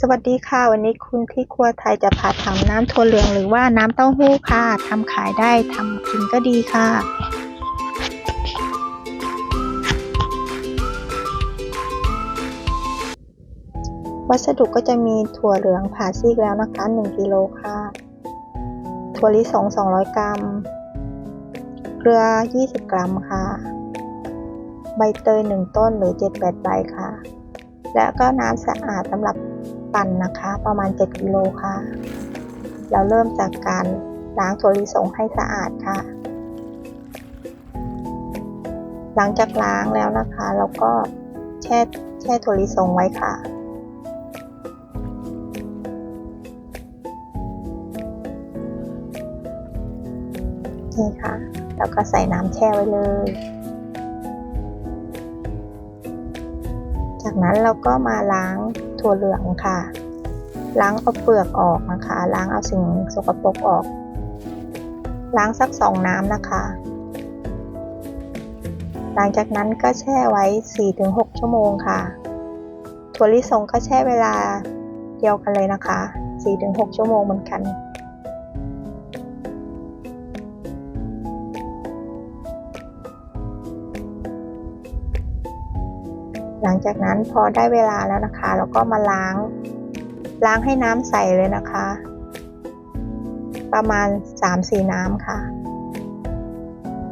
สวัสดีค่ะ วันนี้คุณที่ครัวไทยจะพาทำน้ำถั่วเหลืองหรือว่าน้ำเต้าหู้ค่ะทำขายได้ทำกินก็ดีค่ะ วัสดุก็จะมีถั่วเหลืองผ่าซีกแล้วนะคะ 1กิโลค่ะ ถั่วลิสง 200 กรัม เกลือ 20 กรัมค่ะ ใบเตย 1 ต้นหรือ 7-8 ใบค่ะ และก็น้ำสะอาดสำหรับ ปั่นนะคะ ประมาณ 7 กิโลค่ะ เราเริ่มจากการล้างถั่วลิสงให้สะอาดค่ะ หลังจากล้างแล้วนะคะเราก็แช่แช่ถั่วลิสงไว้ค่ะนี่ค่ะ แล้วก็ใส่น้ำแช่ไว้เลย จากนั้นเราก็มาล้างถั่วเหลืองค่ะ ล้างเอาเปลือกออกนะคะ ล้างเอาสิ่งสกปรกออก ล้างสักสองน้ำนะคะ หลังจากนั้นก็แช่ไว้ 4-6 ชั่วโมงค่ะ ถั่วลิสงก็แช่เวลาเดียวกันเลยนะคะ 4-6 ชั่วโมงเหมือนกัน หลังจากนั้นพอได้เวลาแล้วนะคะ เราก็มาล้าง ล้างให้น้ำใสเลยนะคะ ประมาณ 3-4 น้ำค่ะ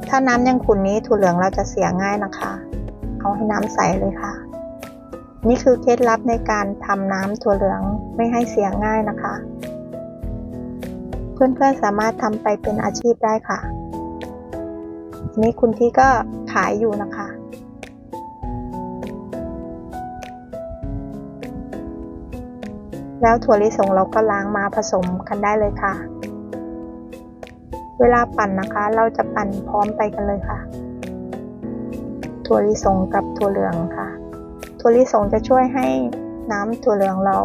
ถ้าน้ำยังขุ่นนี้ถั่วเหลืองเราจะเสียง่ายนะคะ เอาให้น้ำใสเลยค่ะ นี่คือเคล็ดลับในการทำน้ำถั่วเหลืองไม่ให้เสียง่ายนะคะ เพื่อนๆสามารถทำไปเป็นอาชีพได้ค่ะ นี่คุณที่ก็ขายอยู่นะคะ แล้วถั่วลิสงเราก็ล้างมาผสมกันได้เลยค่ะ เวลาปั่นนะคะ เราจะปั่นพร้อมไปกันเลยค่ะ ถั่วลิสงกับถั่วเหลืองค่ะ ถั่วลิสงจะช่วยให้น้ำถั่วเหลืองเรา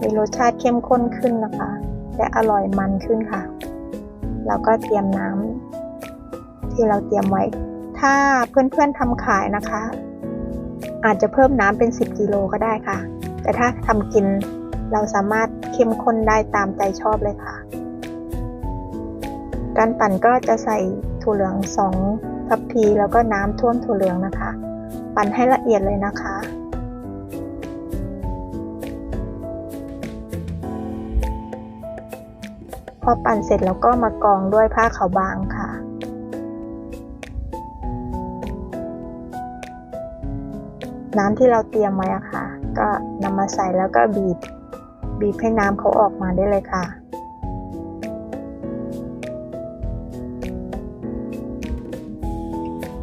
มีรสชาติเข้มข้นขึ้นนะคะ และอร่อยมันขึ้นค่ะเราก็เตรียมน้ำที่เราเตรียมไว้ ถ้าเพื่อนๆทำขายนะคะ อาจจะเพิ่มน้ำเป็น 10กิโลก็ได้ค่ะ แต่ถ้าทำกิน เราสามารถเข้มข้นได้ตามใจชอบเลยค่ะ การปั่นก็จะใส่ถั่วเหลือง2ทัพพีแล้วก็น้ำท่วมถั่วเหลืองนะคะ ปั่นให้ละเอียดเลยนะคะพอปั่นเสร็จแล้วก็มากองด้วยผ้าขาวบางค่ะ น้ำที่เราเตรียมไว้อะค่ะ ก็นำมาใส่แล้วก็บีบ บีบให้น้ำเขาออกมาได้เลยค่ะ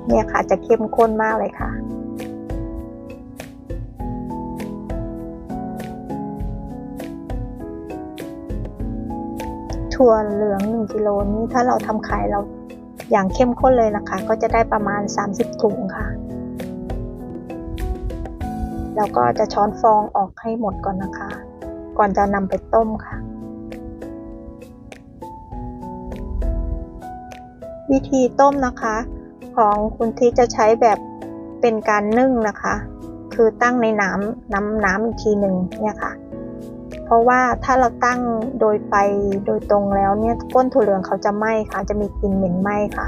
เนี่ยค่ะจะเข้มข้นมากเลยค่ะถั่วเหลือง 1กิโลนี้ถ้าเราทำขายเราอย่างเข้มข้นเลยนะคะ ก็จะได้ประมาณ 30 ถุงค่ะ แล้วก็จะช้อนฟองออกให้หมดก่อนนะคะ ก่อนจะนำไปต้มค่ะ วิธีต้มนะคะ ของคุณที่จะใช้แบบเป็นการนึ่งนะคะ คือตั้งในน้ำน้ำน้ำอีกทีหนึ่งเนี่ยค่ะ เพราะว่าถ้าเราตั้งโดยไฟโดยตรงแล้วเนี่ยก้นถั่วเหลืองเขาจะไหม้ค่ะ จะมีกลิ่นเหม็นไหม้ค่ะ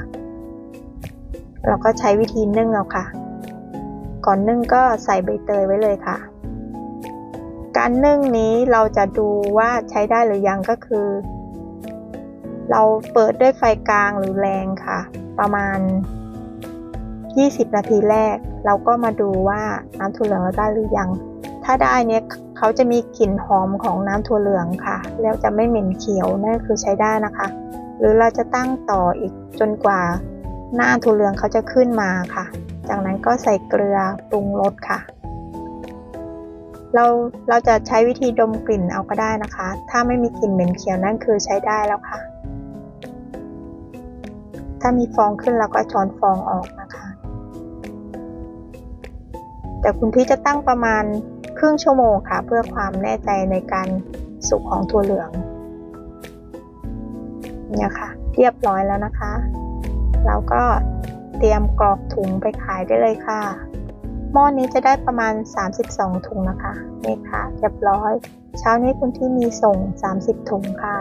เราก็ใช้วิธีนึ่งเอาค่ะ ก่อนนึ่งก็ใส่ใบเตยไว้เลยค่ะ การนึ่งนี้เราจะดูว่าใช้ได้หรือยังก็คือ เราเปิดด้วยไฟกลางหรือแรงค่ะ ประมาณ 20 นาทีแรก เราก็มาดูว่าน้ำถั่วเหลืองเราได้หรือยัง ถ้าได้เนี่ยเขาจะมีกลิ่นหอมของน้ำถั่วเหลืองค่ะ แล้วจะไม่เหม็นเขียวนั่นคือใช้ได้นะคะ หรือเราจะตั้งต่ออีกจนกว่า หน้าถั่วเหลืองเขาจะขึ้นมาค่ะ จากนั้นก็ใส่เกลือปรุงรสค่ะ เราเราจะใช้วิธีดมกลิ่นเอาก็ได้นะคะ ถ้าไม่มีกลิ่นเหม็นเขียวนั่นคือใช้ได้แล้วค่ะ ถ้ามีฟองขึ้นเราก็ช้อนฟองออกนะคะ แต่คุณที่จะตั้งประมาณครึ่งชั่วโมงค่ะ เพื่อความแน่ใจในการสุกของถั่วเหลืองเนี่ยค่ะ เรียบร้อยแล้วนะคะ เราก็เตรียมกรอกถุงไปขายได้เลยค่ะ หม้อนี้จะได้ประมาณ 32 ถุงนะคะนี่ค่ะเรียบร้อย เช้านี้คุณที่มีส่ง 30 ถุงค่ะ